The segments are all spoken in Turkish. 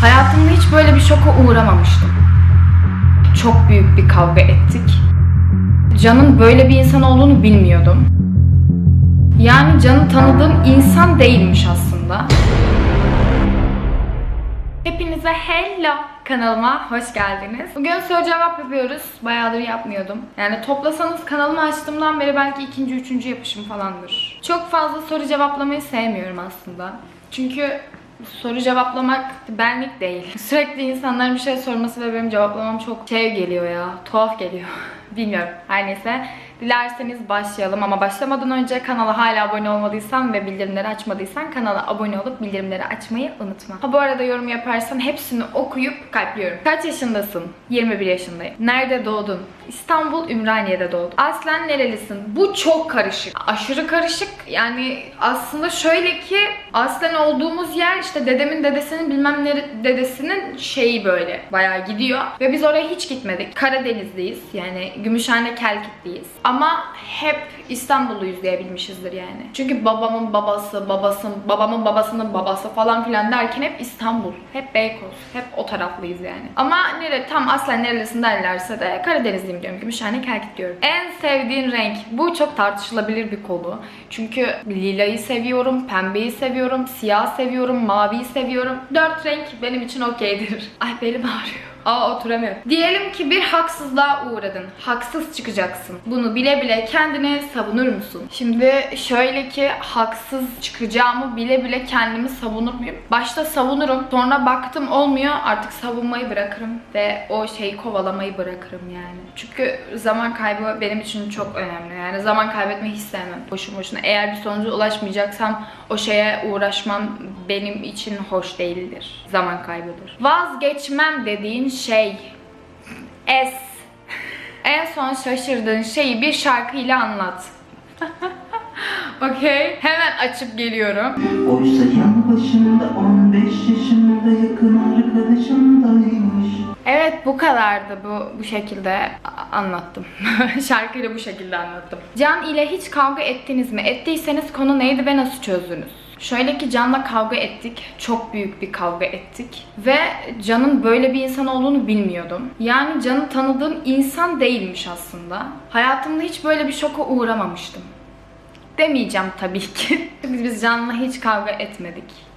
Hayatımda hiç böyle bir şoka uğramamıştım. Çok büyük bir kavga ettik. Can'ın böyle bir insan olduğunu bilmiyordum. Yani Can'ı tanıdığım insan değilmiş aslında. Hepinize hello kanalıma hoş geldiniz. Bugün soru cevap yapıyoruz. Bayağıdır yapmıyordum. Yani toplasanız kanalımı açtığımdan beri belki ikinci, üçüncü yapışım falandır. Çok fazla soru cevaplamayı sevmiyorum aslında. Çünkü soru cevaplamak benlik değil. Sürekli insanların bir şey sorması ve benim cevaplamam çok şey geliyor ya. Tuhaf geliyor. Bilmiyorum. Her neyse. Dilerseniz başlayalım ama başlamadan önce kanala hala abone olmadıysan ve bildirimleri açmadıysan kanala abone olup bildirimleri açmayı unutma. Ha bu arada yorum yaparsan hepsini okuyup kalpliyorum. Kaç yaşındasın? 21 yaşındayım. Nerede doğdun? İstanbul Ümraniye'de doğdum. Aslen nerelisin? Bu çok karışık. Aşırı karışık. Yani aslında şöyle ki aslen olduğumuz yer işte dedemin dedesinin bilmem ne dedesinin şeyi böyle bayağı gidiyor. Ve biz oraya hiç gitmedik. Karadenizliyiz. Yani Gümüşhane Kelkitliyiz. Ama hep İstanbulluyuz diyebilmişizdir yani. Çünkü babamın babası, babasın, babamın babasının babası falan filan derken hep İstanbul. Hep Beykoz. Hep o taraflıyız yani. Ama nere tam aslen nerelisin derlerse de Karadenizliyim diyorum. Gümüşhane Kelkit diyorum. En sevdiğin renk. Bu çok tartışılabilir bir konu. Çünkü lilayı seviyorum, pembeyi seviyorum, siyah seviyorum, maviyi seviyorum. Dört renk benim için okeydir. Ay belim ağrıyor. Aa oturamıyorum. Diyelim ki bir haksızlığa uğradın. Haksız çıkacaksın. Bunu bile bile kendini savunur musun? Şimdi şöyle ki haksız çıkacağımı bile bile kendimi savunur muyum? Başta savunurum. Sonra baktım olmuyor. Artık savunmayı bırakırım ve o şeyi kovalamayı bırakırım yani. Çünkü zaman kaybı benim için çok önemli. Yani zaman kaybetmeyi hiç sevmem. Boşu boşuna. Eğer bir sonuca ulaşmayacaksam o şeye uğraşmam benim için hoş değildir. Zaman kaybıdır. Vazgeçmem dediğin şey. Es. En son şaşırdığın şeyi bir şarkıyla anlat. Okey. Hemen açıp geliyorum. Oysa yan başında 15 yaşında yakın arkadaşındaymış Evet bu kadardı bu bu şekilde anlattım. Şarkıyla bu şekilde anlattım. Can ile hiç kavga ettiniz mi? Ettiyseniz konu neydi ve nasıl çözdünüz? Şöyle ki Can'la kavga ettik. Çok büyük bir kavga ettik. Ve Can'ın böyle bir insan olduğunu bilmiyordum. Yani Can'ı tanıdığım insan değilmiş aslında. Hayatımda hiç böyle bir şoka uğramamıştım. Demeyeceğim tabii ki. Biz, Can'la hiç kavga etmedik.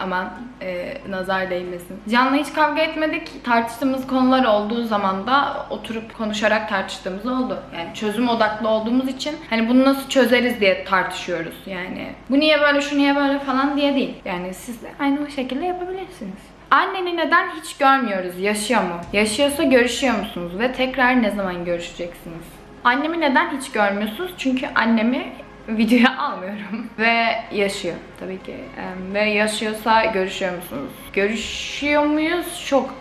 Aman e, nazar değmesin. Can'la hiç kavga etmedik. Tartıştığımız konular olduğu zaman da oturup konuşarak tartıştığımız oldu. Yani çözüm odaklı olduğumuz için hani bunu nasıl çözeriz diye tartışıyoruz. Yani bu niye böyle şu niye böyle falan diye değil. Yani siz de aynı o şekilde yapabilirsiniz. Anneni neden hiç görmüyoruz? Yaşıyor mu? Yaşıyorsa görüşüyor musunuz? Ve tekrar ne zaman görüşeceksiniz? Annemi neden hiç görmüyorsunuz? Çünkü annemi videoya almıyorum. Ve yaşıyor tabii ki. Ve yaşıyorsa görüşüyor musunuz? Görüşüyor muyuz? Çok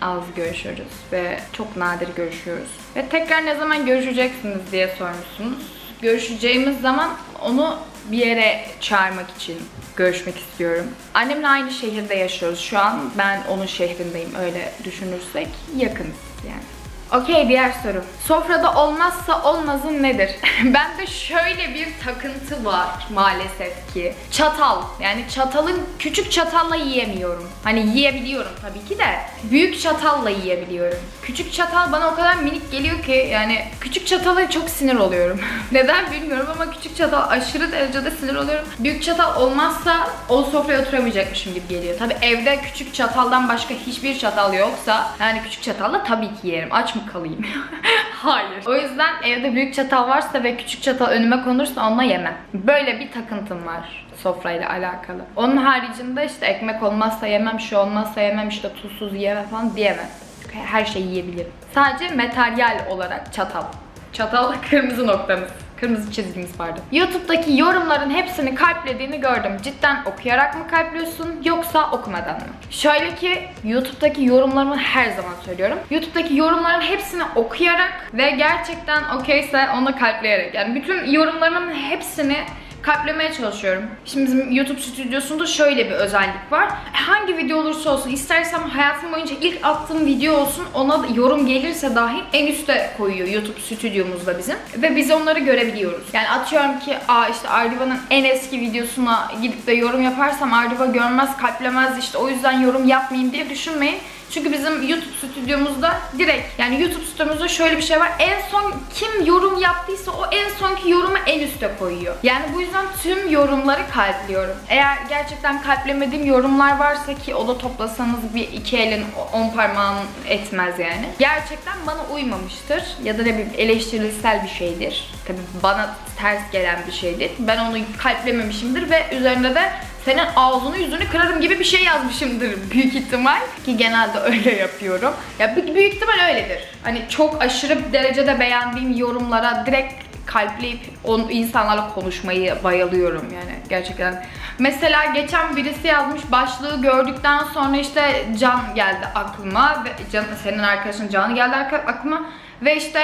az görüşüyoruz ve çok nadir görüşüyoruz. Ve tekrar ne zaman görüşeceksiniz diye sormuşsunuz. Görüşeceğimiz zaman onu bir yere çağırmak için görüşmek istiyorum. Annemle aynı şehirde yaşıyoruz şu an. Ben onun şehrindeyim öyle düşünürsek yakınız yani. Okey diğer soru. Sofrada olmazsa olmazın nedir? Bende şöyle bir takıntı var maalesef ki. Çatal. Yani çatalın küçük çatalla yiyemiyorum. Hani yiyebiliyorum tabii ki de. Büyük çatalla yiyebiliyorum. Küçük çatal bana o kadar minik geliyor ki yani küçük çatala çok sinir oluyorum. Neden bilmiyorum ama küçük çatal aşırı derecede sinir oluyorum. Büyük çatal olmazsa o sofraya oturamayacakmışım gibi geliyor. Tabii evde küçük çataldan başka hiçbir çatal yoksa yani küçük çatalla tabii ki yerim. Aç mı kalayım? Hayır. O yüzden evde büyük çatal varsa ve küçük çatal önüme konursa onunla yemem. Böyle bir takıntım var sofrayla alakalı. Onun haricinde işte ekmek olmazsa yemem, şu olmazsa yemem, işte tuzsuz yemem falan diyemem. Her şeyi yiyebilirim. Sadece materyal olarak çatal. Çatal kırmızı noktamız. Kırmızı çizgimiz pardon. YouTube'daki yorumların hepsini kalplediğini gördüm. Cidden okuyarak mı kalpliyorsun yoksa okumadan mı? Şöyle ki YouTube'daki yorumlarımı her zaman söylüyorum. YouTube'daki yorumların hepsini okuyarak ve gerçekten okeyse onu kalpleyerek. Yani bütün yorumlarımın hepsini kalplemeye çalışıyorum. Şimdi bizim YouTube stüdyosunda şöyle bir özellik var. Hangi video olursa olsun istersem hayatım boyunca ilk attığım video olsun ona yorum gelirse dahi en üste koyuyor YouTube stüdyomuzda bizim. Ve biz onları görebiliyoruz. Yani atıyorum ki aa işte Ardiva'nın en eski videosuna gidip de yorum yaparsam Ardiva görmez kalplemez işte o yüzden yorum yapmayayım diye düşünmeyin. Çünkü bizim YouTube stüdyomuzda direkt yani YouTube stüdyomuzda şöyle bir şey var. En son kim yorum yaptıysa o en sonki yorumu en üste koyuyor. Yani bu yüzden tüm yorumları kalpliyorum. Eğer gerçekten kalplemediğim yorumlar varsa ki o da toplasanız bir iki elin on parmağın etmez yani. Gerçekten bana uymamıştır. Ya da ne bileyim eleştirisel bir şeydir. Tabii bana ters gelen bir şeydir. Ben onu kalplememişimdir ve üzerinde de senin ağzını yüzünü kırarım gibi bir şey yazmışımdır büyük ihtimal. Ki genelde öyle yapıyorum. Ya büyük ihtimal öyledir. Hani çok aşırı derecede beğendiğim yorumlara direkt kalpleyip on, insanlarla konuşmayı bayılıyorum yani gerçekten. Mesela geçen birisi yazmış başlığı gördükten sonra işte Can geldi aklıma ve Can, senin arkadaşın Can'ı geldi aklıma ve işte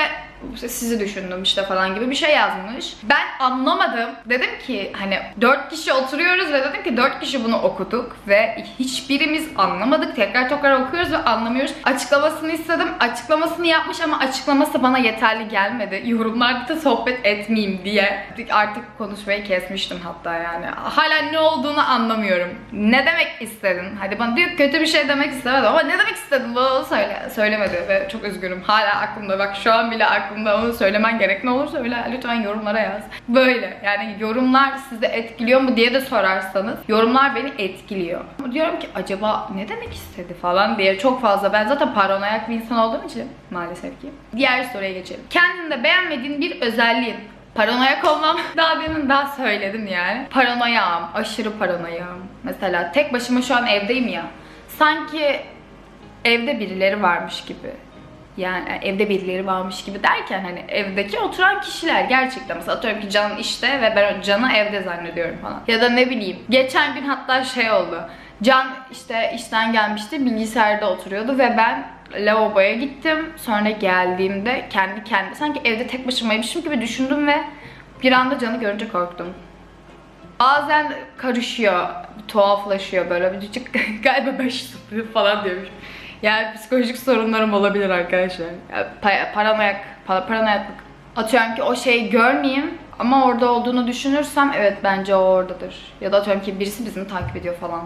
sizi düşündüm işte falan gibi bir şey yazmış. Ben anlamadım. Dedim ki hani dört kişi oturuyoruz ve dedim ki dört kişi bunu okuduk ve hiçbirimiz anlamadık. Tekrar tekrar okuyoruz ve anlamıyoruz. Açıklamasını istedim. Açıklamasını yapmış ama açıklaması bana yeterli gelmedi. Yorumlarda da sohbet etmeyeyim diye artık konuşmayı kesmiştim hatta yani. Hala ne olduğunu anlamıyorum. Ne demek istedin? Hadi bana diyor kötü bir şey demek istemedim ama ne demek istedin? Bana söyle. Söylemedi ve çok üzgünüm. Hala aklımda. Bak şu an bile aklımda onu söylemen gerek. Ne olur söyle. Lütfen yorumlara yaz. Böyle. Yani yorumlar sizi etkiliyor mu diye de sorarsanız yorumlar beni etkiliyor. Diyorum ki acaba ne demek istedi falan diye çok fazla. Ben zaten paranoyak bir insan olduğum için maalesef ki. Diğer soruya geçelim. Kendinde beğenmediğin bir özelliğin Paranoyak olmam. Daha demin daha söyledim yani. Paranoyam. Aşırı paranoyam. Mesela tek başıma şu an evdeyim ya. Sanki evde birileri varmış gibi. Yani evde birileri varmış gibi derken hani evdeki oturan kişiler gerçekten mesela atıyorum ki Can işte ve ben Can'ı evde zannediyorum falan. Ya da ne bileyim geçen gün hatta şey oldu. Can işte işten gelmişti bilgisayarda oturuyordu ve ben lavaboya gittim. Sonra geldiğimde kendi kendi sanki evde tek başımaymışım gibi düşündüm ve bir anda Can'ı görünce korktum. Bazen karışıyor, tuhaflaşıyor böyle bir galiba ben şizofrenim falan diyormuş. Yani psikolojik sorunlarım olabilir arkadaşlar. Yani pa- paranoyak, pa- paranoyaklık. Atıyorum ki o şeyi görmeyeyim ama orada olduğunu düşünürsem evet bence o oradadır. Ya da atıyorum ki birisi bizi takip ediyor falan.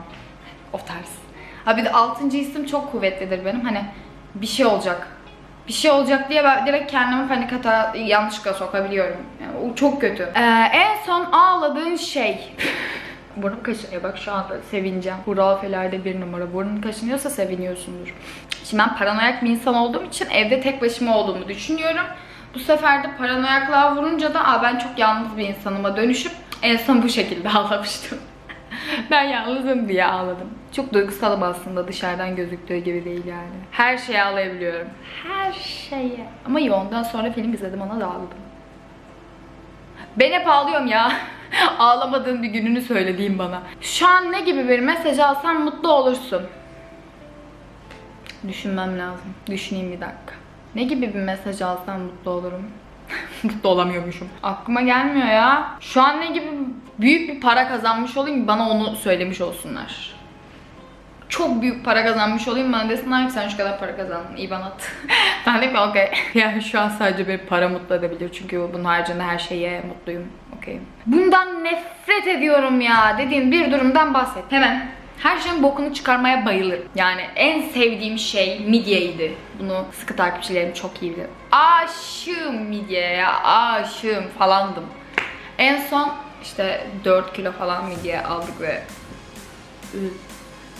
O tarz. Ha bir de altıncı isim çok kuvvetlidir benim. Hani bir şey olacak. Bir şey olacak diye ben direkt kendimi panik hata yanlışlıkla sokabiliyorum. Yani o çok kötü. Ee, en son ağladığın şey. Burnum kaşınıyor bak şu anda sevineceğim. Hurafelerde bir numara. Burnun kaşınıyorsa seviniyorsundur. Şimdi ben paranoyak bir insan olduğum için evde tek başıma olduğumu düşünüyorum. Bu sefer de paranoyaklığa vurunca da Aa, ben çok yalnız bir insanıma dönüşüp en son bu şekilde ağlamıştım. ben yalnızım diye ağladım. Çok duygusalım aslında dışarıdan gözüktüğü gibi değil yani. Her şeye ağlayabiliyorum. Her şeye. Ama yoğundan sonra film izledim ona da ağladım. Ben hep ağlıyorum ya. Ağlamadığın bir gününü söylediğim bana. Şu an ne gibi bir mesaj alsam mutlu olursun. Düşünmem lazım. Düşüneyim bir dakika. Ne gibi bir mesaj alsam mutlu olurum? mutlu olamıyormuşum. Aklıma gelmiyor ya. Şu an ne gibi büyük bir para kazanmış olayım bana onu söylemiş olsunlar. Çok büyük para kazanmış olayım bana desinler ki sen şu kadar para kazandın iyi bana at. ben de okey. Yani şu an sadece bir para mutlu edebilir çünkü bunun haricinde her şeye mutluyum. Okey. Bundan nefret ediyorum ya dediğim bir durumdan bahset. Hemen. Her şeyin bokunu çıkarmaya bayılırım. Yani en sevdiğim şey midyeydi. Bunu sıkı takipçilerim çok iyi bilir. Aşığım midyeye. Aşığım falandım. En son işte 4 kilo falan midye aldık ve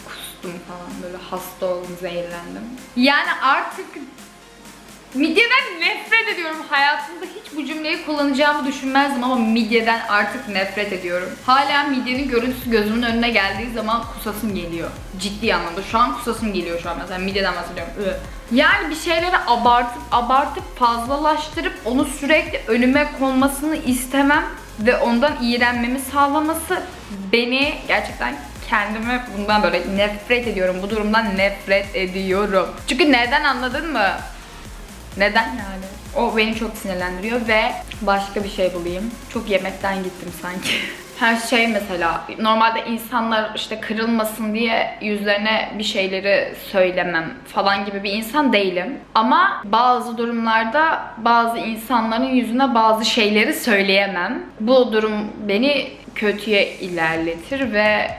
kustum falan böyle hasta oldum zehirlendim. Yani artık midyeden nefret ediyorum. Hayatımda hiç bu cümleyi kullanacağımı düşünmezdim ama midyeden artık nefret ediyorum. Hala midyenin görüntüsü gözümün önüne geldiği zaman kusasım geliyor. Ciddi anlamda. Şu an kusasım geliyor şu an mesela midyeden bahsediyorum. Yani bir şeyleri abartıp abartıp fazlalaştırıp onu sürekli önüme konmasını istemem ve ondan iğrenmemi sağlaması beni gerçekten kendime bundan böyle nefret ediyorum. Bu durumdan nefret ediyorum. Çünkü neden anladın mı? Neden yani? O beni çok sinirlendiriyor ve başka bir şey bulayım. Çok yemekten gittim sanki. Her şey mesela normalde insanlar işte kırılmasın diye yüzlerine bir şeyleri söylemem falan gibi bir insan değilim. Ama bazı durumlarda bazı insanların yüzüne bazı şeyleri söyleyemem. Bu durum beni kötüye ilerletir ve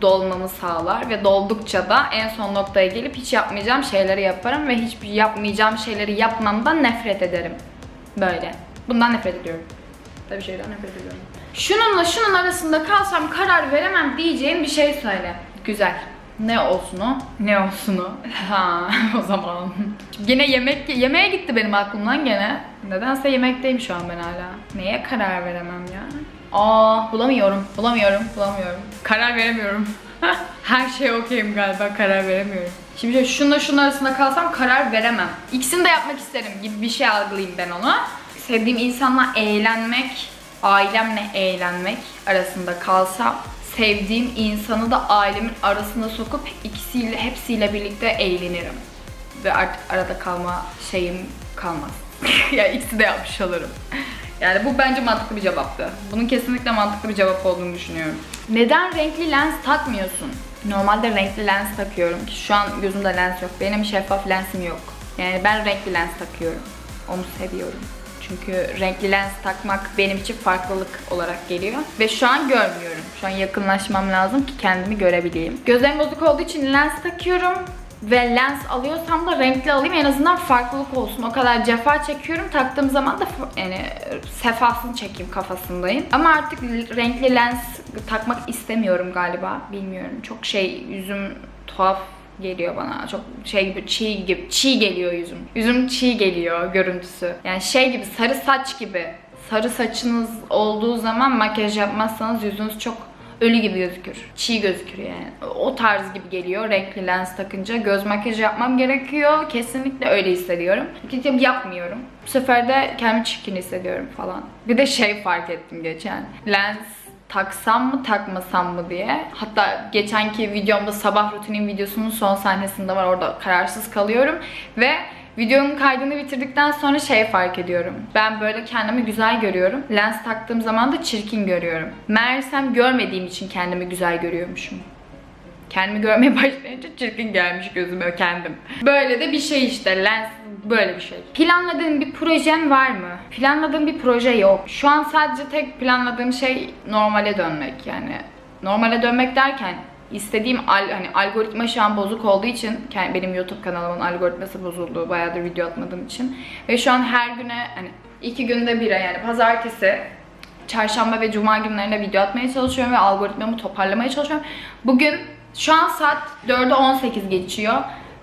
dolmamı sağlar ve doldukça da en son noktaya gelip hiç yapmayacağım şeyleri yaparım ve hiçbir yapmayacağım şeyleri yapmamdan nefret ederim. Böyle. Bundan nefret ediyorum. Tabii şeyden nefret ediyorum. Şununla şunun arasında kalsam karar veremem diyeceğim bir şey söyle. Güzel. Ne olsun o? Ne olsun o? Ha o zaman. Gene yemek yemeğe gitti benim aklımdan gene. Nedense yemekteyim şu an ben hala. Neye karar veremem ya? Aa bulamıyorum. Bulamıyorum. Bulamıyorum. Karar veremiyorum. Her şey okeyim galiba karar veremiyorum. Şimdi şununla şunun arasında kalsam karar veremem. İkisini de yapmak isterim gibi bir şey algılayayım ben onu. Sevdiğim insanla eğlenmek, ailemle eğlenmek arasında kalsam sevdiğim insanı da ailemin arasına sokup ikisiyle hepsiyle birlikte eğlenirim. Ve artık arada kalma şeyim kalmaz. ya ikisi de yapmış olurum. Yani bu bence mantıklı bir cevaptı. Bunun kesinlikle mantıklı bir cevap olduğunu düşünüyorum. Neden renkli lens takmıyorsun? Normalde renkli lens takıyorum ki şu an gözümde lens yok. Benim şeffaf lensim yok. Yani ben renkli lens takıyorum. Onu seviyorum. Çünkü renkli lens takmak benim için farklılık olarak geliyor. Ve şu an görmüyorum. Şu an yakınlaşmam lazım ki kendimi görebileyim. Gözlerim bozuk olduğu için lens takıyorum. Ve lens alıyorsam da renkli alayım en azından farklılık olsun. O kadar cefa çekiyorum. Taktığım zaman da yani sefasını çekeyim kafasındayım. Ama artık renkli lens takmak istemiyorum galiba. Bilmiyorum. Çok şey yüzüm tuhaf geliyor bana. Çok şey gibi çiğ gibi çiğ geliyor yüzüm. Yüzüm çiğ geliyor görüntüsü. Yani şey gibi sarı saç gibi. Sarı saçınız olduğu zaman makyaj yapmazsanız yüzünüz çok ölü gibi gözükür. Çiğ gözükür yani. O tarz gibi geliyor renkli lens takınca. Göz makyajı yapmam gerekiyor. Kesinlikle öyle hissediyorum. Çünkü yapmıyorum. Bu sefer de kendimi çirkin hissediyorum falan. Bir de şey fark ettim geçen. Lens taksam mı takmasam mı diye. Hatta geçenki videomda sabah rutinin videosunun son sahnesinde var. Orada kararsız kalıyorum. Ve videonun kaydını bitirdikten sonra şey fark ediyorum. Ben böyle kendimi güzel görüyorum. Lens taktığım zaman da çirkin görüyorum. Meğersem görmediğim için kendimi güzel görüyormuşum. Kendimi görmeye başlayınca çirkin gelmiş gözüme kendim. Böyle de bir şey işte lens böyle bir şey. Planladığın bir projen var mı? Planladığım bir proje yok. Şu an sadece tek planladığım şey normale dönmek yani. Normale dönmek derken istediğim al, hani algoritma şu an bozuk olduğu için benim YouTube kanalımın algoritması bozuldu bayağıdır video atmadığım için ve şu an her güne hani iki günde bire yani pazartesi çarşamba ve cuma günlerinde video atmaya çalışıyorum ve algoritmamı toparlamaya çalışıyorum. Bugün şu an saat 4'e 18 geçiyor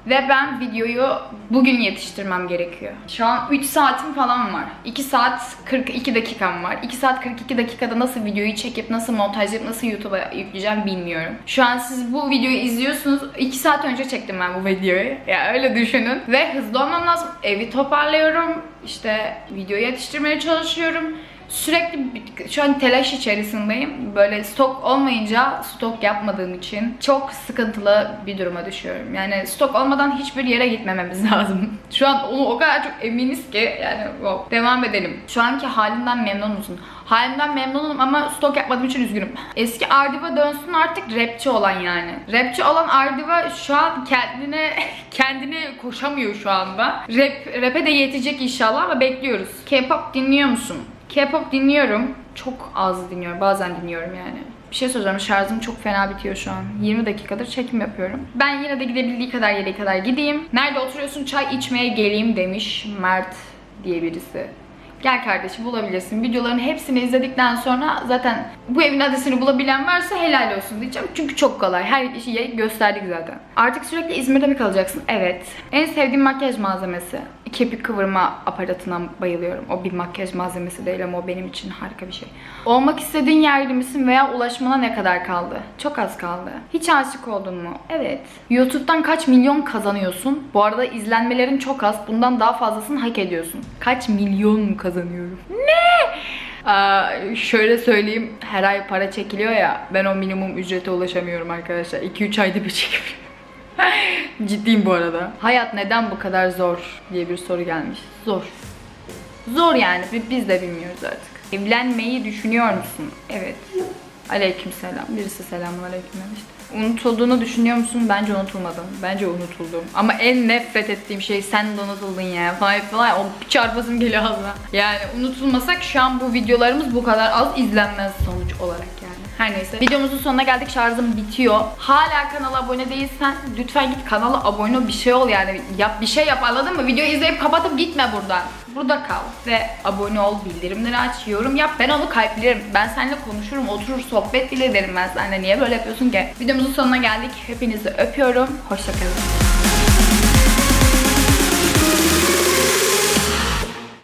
ve ben videoyu bugün yetiştirmem gerekiyor. Şu an 3 saatim falan var. 2 saat 42 dakikam var. 2 saat 42 dakikada nasıl videoyu çekip nasıl montajlayıp nasıl YouTube'a yükleyeceğim bilmiyorum. Şu an siz bu videoyu izliyorsunuz. 2 saat önce çektim ben bu videoyu. Ya öyle düşünün. Ve hızlı olmam lazım. Evi toparlıyorum. İşte videoyu yetiştirmeye çalışıyorum. Sürekli şu an telaş içerisindeyim. Böyle stok olmayınca stok yapmadığım için çok sıkıntılı bir duruma düşüyorum. Yani stok olmadan hiçbir yere gitmememiz lazım. Şu an onu o kadar çok eminiz ki yani wow. devam edelim. Şu anki halimden memnun musun? Halimden memnunum ama stok yapmadığım için üzgünüm. Eski Ardiva dönsün artık rapçi olan yani. Rapçi olan Ardiva şu an kendine kendine koşamıyor şu anda. Rap, rap'e de yetecek inşallah ama bekliyoruz. K-pop dinliyor musun? K-pop dinliyorum. Çok az dinliyorum. Bazen dinliyorum yani. Bir şey söyleyeceğim. Şarjım çok fena bitiyor şu an. 20 dakikadır çekim yapıyorum. Ben yine de gidebildiği kadar yere kadar gideyim. Nerede oturuyorsun? Çay içmeye geleyim demiş Mert diye birisi. Gel kardeşim bulabilirsin. Videoların hepsini izledikten sonra zaten bu evin adresini bulabilen varsa helal olsun diyeceğim. Çünkü çok kolay. Her şeyi gösterdik zaten. Artık sürekli İzmir'de mi kalacaksın? Evet. En sevdiğim makyaj malzemesi. Kepik kıvırma aparatına bayılıyorum. O bir makyaj malzemesi değil ama o benim için harika bir şey. Olmak istediğin yerde misin veya ulaşmana ne kadar kaldı? Çok az kaldı. Hiç aşık oldun mu? Evet. YouTube'dan kaç milyon kazanıyorsun? Bu arada izlenmelerin çok az. Bundan daha fazlasını hak ediyorsun. Kaç milyon kazanıyorum? Ne? Aa, şöyle söyleyeyim. Her ay para çekiliyor ya. Ben o minimum ücrete ulaşamıyorum arkadaşlar. 2-3 ayda bir çekiyorum. Ciddiyim bu arada. Hayat neden bu kadar zor diye bir soru gelmiş. Zor. Zor yani. Bi- Biz de bilmiyoruz artık. Evlenmeyi düşünüyor musun? Evet. Aleyküm selam. Birisi selamun aleyküm demişti. Unutulduğunu düşünüyor musun? Bence unutulmadım. Bence unutuldum. Ama en nefret ettiğim şey sen de unutuldun ya falan falan. O çarpasım geliyor ağzına. Yani unutulmasak şu an bu videolarımız bu kadar az izlenmez sonuç olarak. Her neyse. Videomuzun sonuna geldik. Şarjım bitiyor. Hala kanala abone değilsen lütfen git kanala abone ol. Bir şey ol yani. Yap bir şey yap anladın mı? Videoyu izleyip kapatıp gitme buradan. Burada kal ve abone ol, bildirimleri aç, yorum yap. Ben onu kalpliyorum. Ben seninle konuşurum, oturur, sohbet bile ederim ben seninle. Niye böyle yapıyorsun ki? Videomuzun sonuna geldik. Hepinizi öpüyorum. Hoşçakalın.